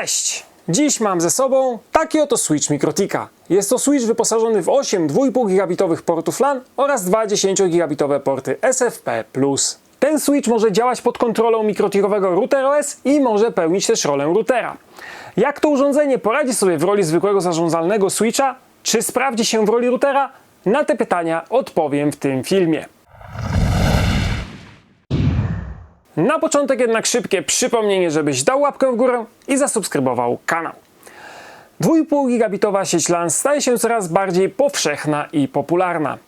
Cześć! Dziś mam ze sobą taki oto Switch Mikrotika. Jest to Switch wyposażony w 8 2,5 gigabitowych portów LAN oraz dwa 10 gigabitowe porty SFP+. Ten Switch może działać pod kontrolą mikrotikowego Router OS i może pełnić też rolę routera. Jak to urządzenie poradzi sobie w roli zwykłego zarządzalnego Switcha? Czy sprawdzi się w roli routera? Na te pytania odpowiem w tym filmie. Na początek jednak szybkie przypomnienie, żebyś dał łapkę w górę i zasubskrybował kanał. 2,5 gigabitowa sieć LAN staje się coraz bardziej powszechna i popularna.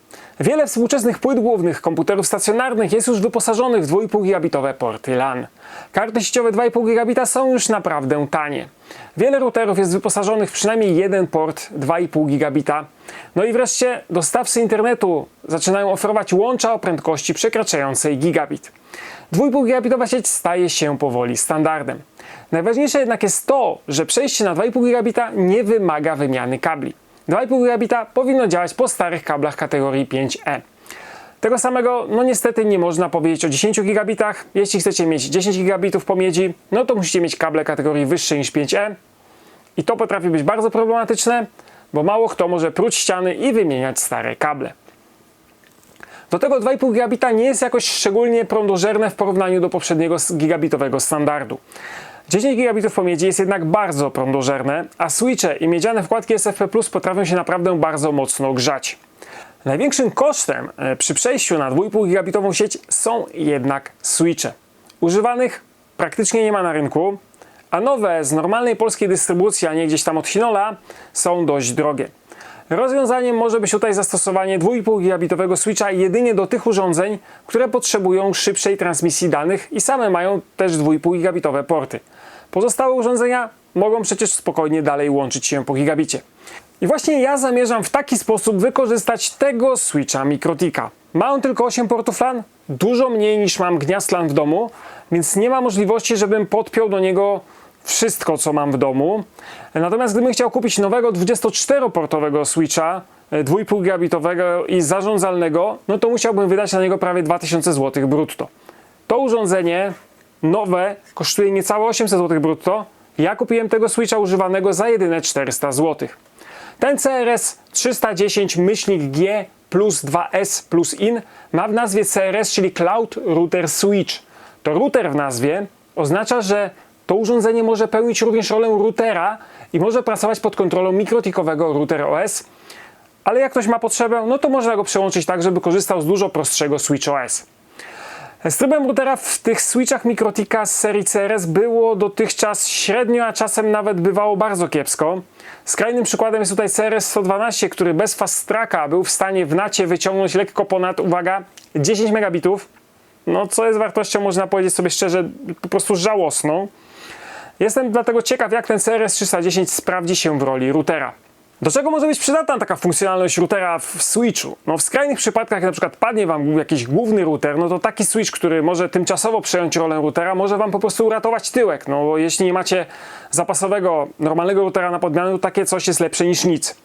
Wiele współczesnych płyt głównych komputerów stacjonarnych jest już wyposażonych w 2,5 gigabitowe porty LAN. Karty sieciowe 2,5 gigabita są już naprawdę tanie. Wiele routerów jest wyposażonych w przynajmniej jeden port 2,5 gigabita. No i wreszcie dostawcy internetu zaczynają oferować łącza o prędkości przekraczającej gigabit. 2,5 gigabitowa sieć staje się powoli standardem. Najważniejsze jednak jest to, że przejście na 2,5 gigabita nie wymaga wymiany kabli. 2,5 gigabita powinno działać po starych kablach kategorii 5E. Tego samego, no niestety nie można powiedzieć o 10 gigabitach. Jeśli chcecie mieć 10 gigabitów pomiędzy, no to musicie mieć kable kategorii wyższej niż 5E. I to potrafi być bardzo problematyczne, bo mało kto może pruć ściany i wymieniać stare kable. Do tego 2,5 gigabita nie jest jakoś szczególnie prądożerne w porównaniu do poprzedniego gigabitowego standardu. 10 gigabitów pomiędzy jest jednak bardzo prądożerne, a switche i miedziane wkładki SFP Plus potrafią się naprawdę bardzo mocno grzać. Największym kosztem e, przy przejściu na 2,5 gigabitową sieć są jednak switche. Używanych praktycznie nie ma na rynku, a nowe z normalnej polskiej dystrybucji, a nie gdzieś tam od Hinola, są dość drogie. Rozwiązaniem może być tutaj zastosowanie 2,5 gigabitowego switcha jedynie do tych urządzeń, które potrzebują szybszej transmisji danych i same mają też 2,5 gigabitowe porty. Pozostałe urządzenia mogą przecież spokojnie dalej łączyć się po gigabicie. I właśnie ja zamierzam w taki sposób wykorzystać tego switcha Mikrotika. Ma on tylko 8 portów LAN, dużo mniej niż mam gniazd LAN w domu, więc nie ma możliwości, żebym podpiął do niego wszystko, co mam w domu. Natomiast gdybym chciał kupić nowego 24-portowego Switcha, 2,5 gigabitowego i zarządzalnego, no to musiałbym wydać na niego prawie 2000 zł brutto. To urządzenie nowe kosztuje niecałe 800 zł brutto. Ja kupiłem tego Switcha używanego za jedyne 400 zł. Ten CRS 310 myślnik G plus 2S plus IN ma w nazwie CRS, czyli Cloud Router Switch. To router w nazwie oznacza, że to urządzenie może pełnić również rolę routera i może pracować pod kontrolą mikrotikowego router OS, ale jak ktoś ma potrzebę, no to można go przełączyć tak, żeby korzystał z dużo prostszego Switch OS. Z trybem routera w tych switchach Mikrotika z serii CRS było dotychczas średnio, a czasem nawet bywało bardzo kiepsko. Skrajnym przykładem jest tutaj CRS 112, który bez fast tracka był w stanie w nacie wyciągnąć lekko ponad, uwaga, 10 megabitów, no co jest wartością, można powiedzieć sobie szczerze, po prostu żałosną. Jestem dlatego ciekaw, jak ten CRS 310 sprawdzi się w roli routera. Do czego może być przydatna taka funkcjonalność routera w switchu? No w skrajnych przypadkach, jak na przykład padnie Wam jakiś główny router, no to taki switch, który może tymczasowo przejąć rolę routera, może Wam po prostu uratować tyłek. No bo jeśli nie macie zapasowego, normalnego routera na podmianę, to takie coś jest lepsze niż nic.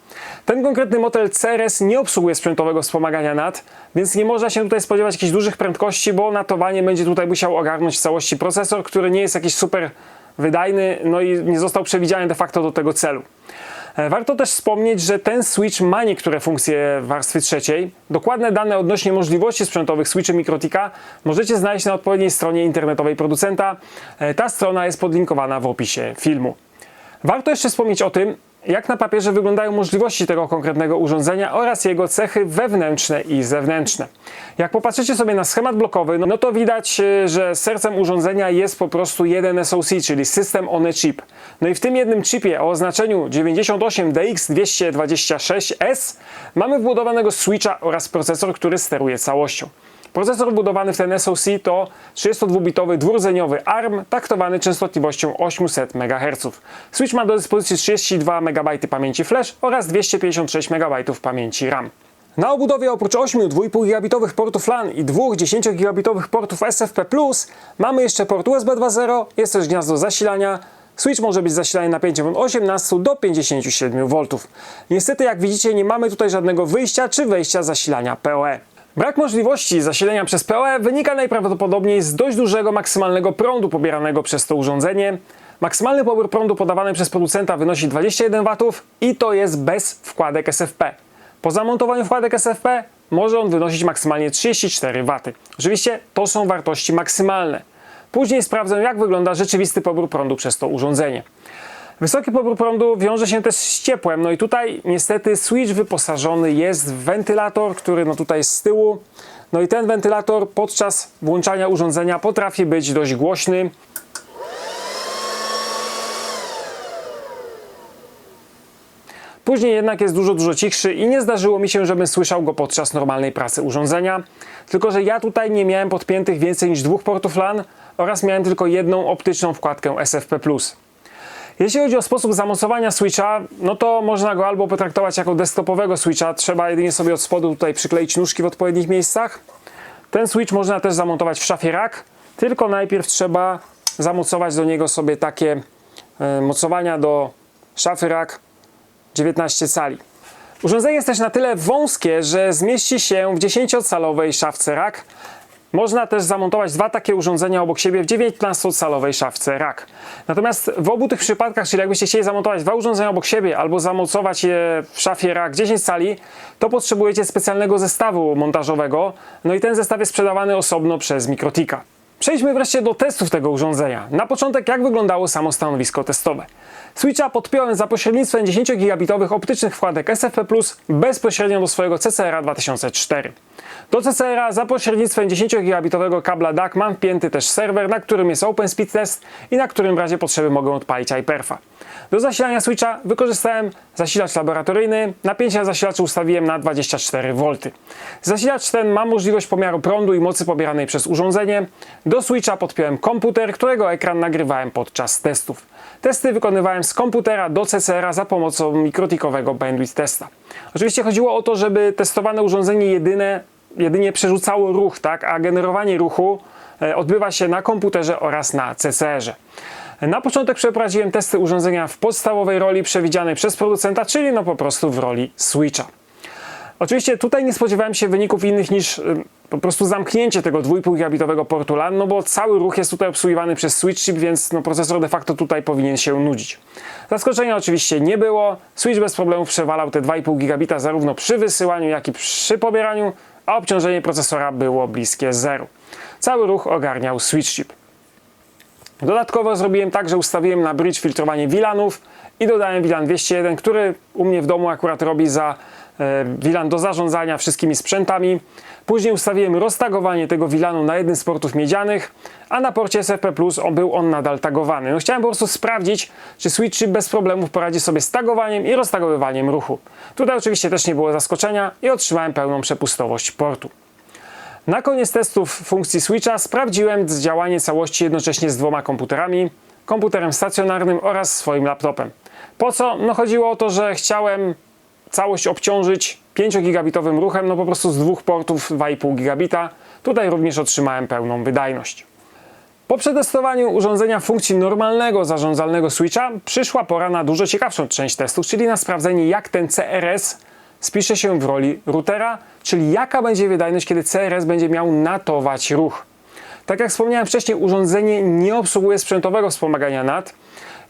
Ten konkretny model CRS nie obsługuje sprzętowego wspomagania NAT, więc nie można się tutaj spodziewać jakichś dużych prędkości, bo natowanie będzie tutaj musiał ogarnąć w całości procesor, który nie jest jakiś super wydajny, no i nie został przewidziany de facto do tego celu. Warto też wspomnieć, że ten switch ma niektóre funkcje warstwy trzeciej. Dokładne dane odnośnie możliwości sprzętowych switchy Mikrotika możecie znaleźć na odpowiedniej stronie internetowej producenta. Ta strona jest podlinkowana w opisie filmu. Warto jeszcze wspomnieć o tym, jak na papierze wyglądają możliwości tego konkretnego urządzenia oraz jego cechy wewnętrzne i zewnętrzne. Jak popatrzycie sobie na schemat blokowy, no to widać, że sercem urządzenia jest po prostu jeden SoC, czyli System on a Chip. No i w tym jednym chipie o oznaczeniu 98DX226S mamy wbudowanego switcha oraz procesor, który steruje całością. Procesor wbudowany w ten SoC to 32-bitowy dwurdzeniowy ARM taktowany częstotliwością 800 MHz. Switch ma do dyspozycji 32 MB pamięci flash oraz 256 MB pamięci RAM. Na obudowie oprócz 8 2,5 gigabitowych portów LAN i dwóch 10 gigabitowych portów SFP+, mamy jeszcze port USB 2.0, jest też gniazdo zasilania, Switch może być zasilany napięciem od 18 do 57 V. Niestety jak widzicie nie mamy tutaj żadnego wyjścia czy wejścia zasilania PoE. Brak możliwości zasilenia przez PoE wynika najprawdopodobniej z dość dużego maksymalnego prądu pobieranego przez to urządzenie. Maksymalny pobór prądu podawany przez producenta wynosi 21 W i to jest bez wkładek SFP. Po zamontowaniu wkładek SFP może on wynosić maksymalnie 34 W. Oczywiście to są wartości maksymalne. Później sprawdzę, jak wygląda rzeczywisty pobór prądu przez to urządzenie. Wysoki pobór prądu wiąże się też z ciepłem. No i tutaj niestety switch wyposażony jest w wentylator, który no tutaj jest z tyłu. No i ten wentylator podczas włączania urządzenia potrafi być dość głośny. Później jednak jest dużo, dużo cichszy i nie zdarzyło mi się, żebym słyszał go podczas normalnej pracy urządzenia. Tylko, że ja tutaj nie miałem podpiętych więcej niż dwóch portów LAN oraz miałem tylko jedną optyczną wkładkę SFP+. Jeśli chodzi o sposób zamocowania switcha, no to można go albo potraktować jako desktopowego switcha, trzeba jedynie sobie od spodu tutaj przykleić nóżki w odpowiednich miejscach. Ten switch można też zamontować w szafie rack, tylko najpierw trzeba zamocować do niego sobie takie e, mocowania do szafy rack 19 cali. Urządzenie jest też na tyle wąskie, że zmieści się w 10-calowej szafce rack. Można też zamontować dwa takie urządzenia obok siebie w 19-calowej szafce rack. Natomiast w obu tych przypadkach, czyli jakbyście chcieli zamontować dwa urządzenia obok siebie albo zamocować je w szafie rack 10 cali, to potrzebujecie specjalnego zestawu montażowego. No i ten zestaw jest sprzedawany osobno przez Mikrotika. Przejdźmy wreszcie do testów tego urządzenia. Na początek jak wyglądało samo stanowisko testowe. Switcha podpiąłem za pośrednictwem 10 gigabitowych optycznych wkładek SFP+, bezpośrednio do swojego CCR 2004. Do CCR za pośrednictwem 10 gigabitowego kabla DAC mam wpięty też serwer, na którym jest OpenSpeed Test i na którym w razie potrzeby mogę odpalić iPerfa. Do zasilania switcha wykorzystałem zasilacz laboratoryjny, napięcie zasilacza ustawiłem na 24 V. Zasilacz ten ma możliwość pomiaru prądu i mocy pobieranej przez urządzenie. Do switcha podpiąłem komputer, którego ekran nagrywałem podczas testów. Testy wykonywałem z komputera do CCR za pomocą mikrotikowego bandwidth testa. Oczywiście chodziło o to, żeby testowane urządzenie jedyne, jedynie przerzucało ruch, tak, a generowanie ruchu e, odbywa się na komputerze oraz na CCR-ze. Na początek przeprowadziłem testy urządzenia w podstawowej roli przewidzianej przez producenta, czyli no po prostu w roli switcha. Oczywiście tutaj nie spodziewałem się wyników innych niż y, po prostu zamknięcie tego 2,5 gigabitowego portu LAN, no bo cały ruch jest tutaj obsługiwany przez switch chip, więc no procesor de facto tutaj powinien się nudzić. Zaskoczenia oczywiście nie było. Switch bez problemu przewalał te 2,5 gigabita zarówno przy wysyłaniu, jak i przy pobieraniu, a obciążenie procesora było bliskie zeru. Cały ruch ogarniał switch chip. Dodatkowo zrobiłem tak, że ustawiłem na bridge filtrowanie VLANów i dodałem VLAN 201, który u mnie w domu akurat robi za VLAN do zarządzania wszystkimi sprzętami. Później ustawiłem roztagowanie tego VLANu na jednym z portów miedzianych, a na porcie SFP Plus był on nadal tagowany. No chciałem po prostu sprawdzić, czy switch bez problemów poradzi sobie z tagowaniem i roztagowywaniem ruchu. Tutaj oczywiście też nie było zaskoczenia i otrzymałem pełną przepustowość portu. Na koniec testów funkcji switcha sprawdziłem działanie całości jednocześnie z dwoma komputerami, komputerem stacjonarnym oraz swoim laptopem. Po co? No chodziło o to, że chciałem całość obciążyć 5-gigabitowym ruchem, no po prostu z dwóch portów 2,5 gigabita. Tutaj również otrzymałem pełną wydajność. Po przetestowaniu urządzenia funkcji normalnego zarządzalnego switcha przyszła pora na dużo ciekawszą część testów, czyli na sprawdzenie jak ten CRS spisze się w roli routera, czyli jaka będzie wydajność, kiedy CRS będzie miał natować ruch. Tak jak wspomniałem wcześniej, urządzenie nie obsługuje sprzętowego wspomagania NAT.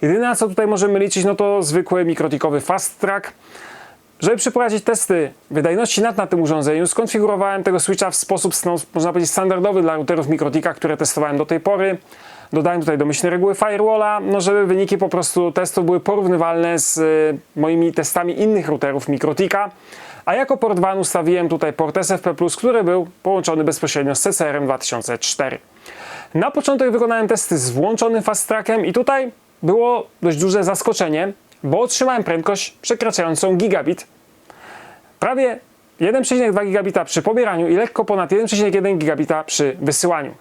Jedyne co tutaj możemy liczyć, no to zwykły mikrotikowy fast track. Żeby przeprowadzić testy wydajności NAT na tym urządzeniu, skonfigurowałem tego switcha w sposób, no, można powiedzieć, standardowy dla routerów Mikrotika, które testowałem do tej pory. Dodałem tutaj domyślne reguły firewalla, no żeby wyniki po prostu testów były porównywalne z y, moimi testami innych routerów Mikrotika. A jako port WAN ustawiłem tutaj port SFP+, który był połączony bezpośrednio z CCR 2004. Na początek wykonałem testy z włączonym fast trackiem i tutaj było dość duże zaskoczenie, bo otrzymałem prędkość przekraczającą gigabit. Prawie 1,2 gigabita przy pobieraniu i lekko ponad 1,1 gigabita przy wysyłaniu.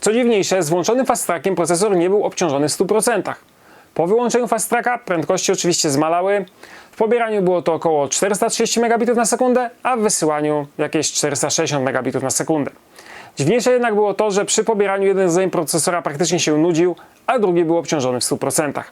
Co dziwniejsze, z włączonym fast trackiem procesor nie był obciążony w 100%. Po wyłączeniu fast tracka prędkości oczywiście zmalały. W pobieraniu było to około 430 megabitów na sekundę, a w wysyłaniu jakieś 460 megabitów na sekundę. Dziwniejsze jednak było to, że przy pobieraniu jeden rdzeń procesora praktycznie się nudził, a drugi był obciążony w 100%.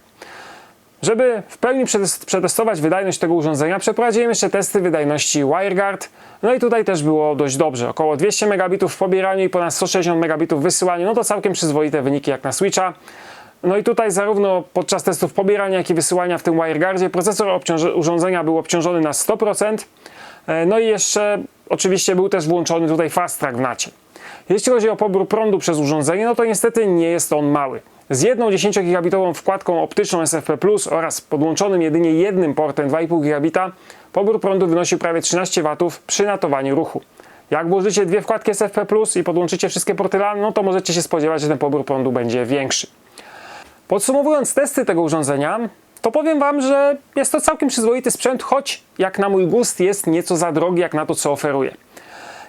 Żeby w pełni przetestować wydajność tego urządzenia, przeprowadziłem jeszcze testy wydajności WireGuard. No i tutaj też było dość dobrze. Około 200 megabitów w pobieraniu i ponad 160 megabitów w wysyłaniu. No to całkiem przyzwoite wyniki jak na Switcha. No i tutaj zarówno podczas testów pobierania, jak i wysyłania w tym WireGuardzie procesor urządzenia był obciążony na 100%. E, No i jeszcze oczywiście był też włączony tutaj Fast Track w nacie. Jeśli chodzi o pobór prądu przez urządzenie, no to niestety nie jest on mały. Z jedną 10 gigabitową wkładką optyczną SFP Plus oraz podłączonym jedynie jednym portem 2,5 gigabita, pobór prądu wynosił prawie 13 W przy natowaniu ruchu. Jak włożycie dwie wkładki SFP Plus i podłączycie wszystkie porty LAN, no to możecie się spodziewać, że ten pobór prądu będzie większy. Podsumowując testy tego urządzenia, to powiem Wam, że jest to całkiem przyzwoity sprzęt, choć jak na mój gust jest nieco za drogi jak na to, co oferuje.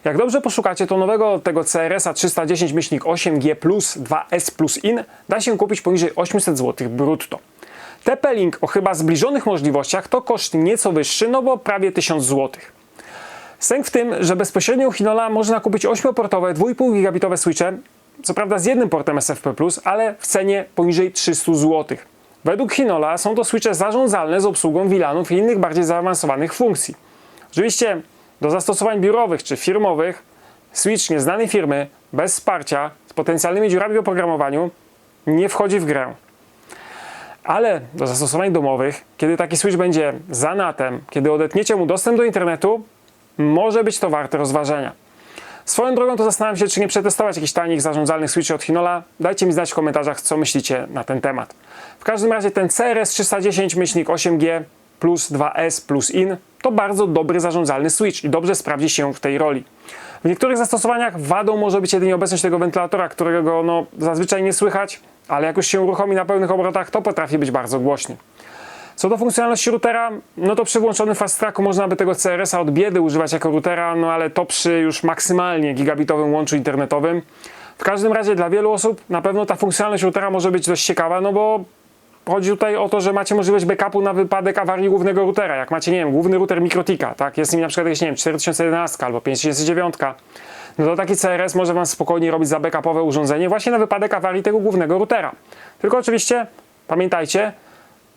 Jak dobrze poszukacie, to nowego tego CRS-a 310-8G Plus 2S Plus IN da się kupić poniżej 800 zł brutto. TP-Link o chyba zbliżonych możliwościach to koszt nieco wyższy, no bo prawie 1000 zł. Sęk w tym, że bezpośrednio u Hinola można kupić 8-portowe, 2,5 gigabitowe switche, co prawda z jednym portem SFP+, ale w cenie poniżej 300 zł. Według Hinola są to switche zarządzalne z obsługą VLANów i innych bardziej zaawansowanych funkcji. Oczywiście do zastosowań biurowych czy firmowych switch nieznanej firmy, bez wsparcia, z potencjalnymi dziurami w oprogramowaniu nie wchodzi w grę. Ale do zastosowań domowych, kiedy taki switch będzie za NAT-em, kiedy odetniecie mu dostęp do internetu, może być to warte rozważenia. Swoją drogą to zastanawiam się, czy nie przetestować jakichś tanich zarządzalnych switchy od Hinola. Dajcie mi znać w komentarzach, co myślicie na ten temat. W każdym razie ten CRS 310-8G plus 2S plus IN to bardzo dobry zarządzalny switch i dobrze sprawdzi się w tej roli. W niektórych zastosowaniach wadą może być jedynie obecność tego wentylatora, którego no, zazwyczaj nie słychać, ale jak już się uruchomi na pełnych obrotach, to potrafi być bardzo głośny. Co do funkcjonalności routera, no to przy włączonym fast tracku można by tego CRS-a od biedy używać jako routera, no ale to przy już maksymalnie gigabitowym łączu internetowym. W każdym razie dla wielu osób na pewno ta funkcjonalność routera może być dość ciekawa, no bo chodzi tutaj o to, że macie możliwość backupu na wypadek awarii głównego routera. Jak macie, nie wiem, główny router Mikrotika, tak, jest nim na przykład jakieś, nie wiem, 4011 albo 5009, no to taki CRS może Wam spokojnie robić za backupowe urządzenie właśnie na wypadek awarii tego głównego routera. Tylko oczywiście pamiętajcie,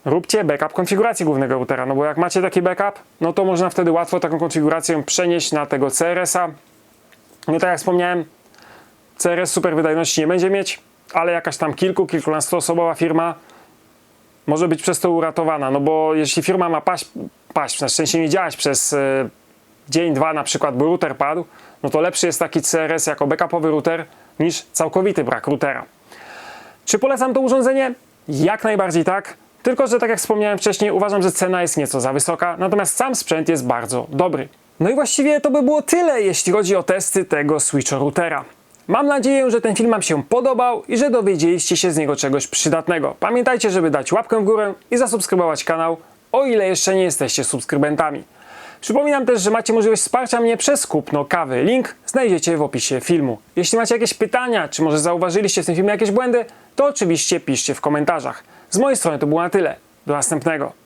róbcie backup konfiguracji głównego routera, no bo jak macie taki backup, no to można wtedy łatwo taką konfigurację przenieść na tego CRS-a. No tak jak wspomniałem, CRS super wydajności nie będzie mieć, ale jakaś tam kilku, kilkunastoosobowa firma może być przez to uratowana, no bo jeśli firma ma paść, paść na szczęście nie działać przez e, dzień, dwa na przykład, bo router padł, no to lepszy jest taki CRS jako backupowy router niż całkowity brak routera. Czy polecam to urządzenie? Jak najbardziej tak. Tylko, że tak jak wspomniałem wcześniej, uważam, że cena jest nieco za wysoka, natomiast sam sprzęt jest bardzo dobry. No i właściwie to by było tyle, jeśli chodzi o testy tego Switch routera. Mam nadzieję, że ten film Wam się podobał i że dowiedzieliście się z niego czegoś przydatnego. Pamiętajcie, żeby dać łapkę w górę i zasubskrybować kanał, o ile jeszcze nie jesteście subskrybentami. Przypominam też, że macie możliwość wsparcia mnie przez kupno kawy. Link znajdziecie w opisie filmu. Jeśli macie jakieś pytania, czy może zauważyliście w tym filmie jakieś błędy, to oczywiście piszcie w komentarzach. Z mojej strony to było na tyle. Do następnego.